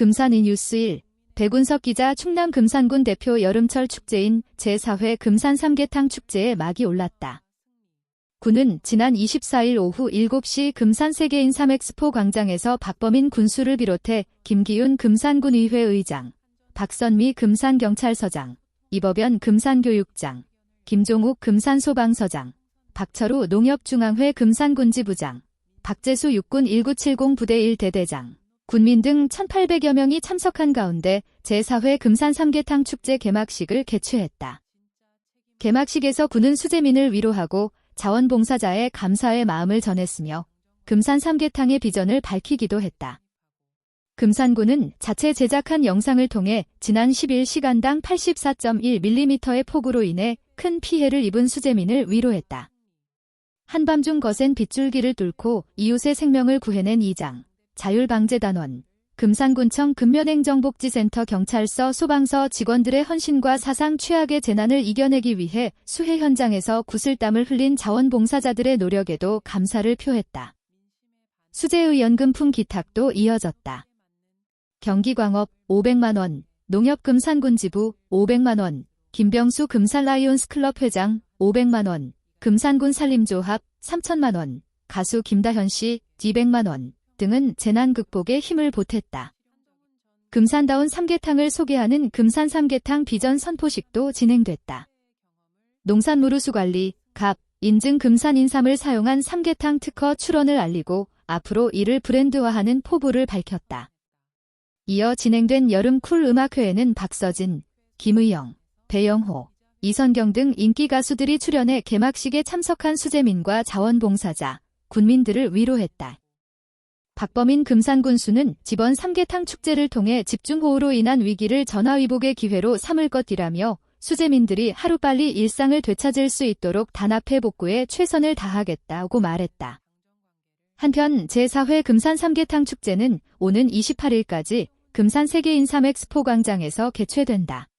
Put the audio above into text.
금산인 뉴스 1 백운석 기자 충남 금산군 대표 여름철 축제인 제4회 금산 삼계탕 축제에 막이 올랐다. 군은 지난 24일 오후 7시 금산 세계인 삼엑스포 광장에서 박범인 군수를 비롯해 김기윤 금산군의회 의장, 박선미 금산경찰서장, 이법연 금산교육장, 김종욱 금산소방서장, 박철우 농협중앙회 금산군지부장, 박재수 육군 1970 부대 1대대장, 군민 등 1,800여 명이 참석한 가운데 제4회 금산 삼계탕 축제 개막식을 개최했다. 개막식에서 군은 수재민을 위로하고 자원봉사자의 감사의 마음을 전했으며 금산 삼계탕의 비전을 밝히기도 했다. 금산군은 자체 제작한 영상을 통해 지난 10일 시간당 84.1mm의 폭우로 인해 큰 피해를 입은 수재민을 위로했다. 한밤중 거센 빗줄기를 뚫고 이웃의 생명을 구해낸 이장, 자율방재단원, 금산군청 근면행정복지센터 경찰서 소방서 직원들의 헌신과 사상 최악의 재난을 이겨내기 위해 수해 현장에서 구슬땀을 흘린 자원봉사자들의 노력에도 감사를 표했다. 수재의 연금품 기탁도 이어졌다. 경기광업 500만원, 농협금산군지부 500만원, 김병수 금산라이온스클럽 회장 500만원, 금산군 산림조합 3천만원, 가수 김다현 씨 200만원 등은 재난 극복에 힘을 보탰다. 금산다운 삼계탕을 소개하는 금산 삼계탕 비전 선포식도 진행됐다. 농산무루수 관리, 갑, 인증 금산 인삼을 사용한 삼계탕 특허 출원을 알리고 앞으로 이를 브랜드화하는 포부를 밝혔다. 이어 진행된 여름 쿨 음악회에는 박서진, 김의영, 배영호, 이선경 등 인기 가수들이 출연해 개막식에 참석한 수재민과 자원봉사자, 군민들을 위로했다. 박범인 금산군수는 지번 삼계탕 축제를 통해 집중호우로 인한 위기를 전화위복의 기회로 삼을 것이라며 수재민들이 하루빨리 일상을 되찾을 수 있도록 단합해 복구에 최선을 다하겠다고 말했다. 한편 제4회 금산 삼계탕 축제는 오는 28일까지 금산 세계인삼 엑스포 광장에서 개최된다.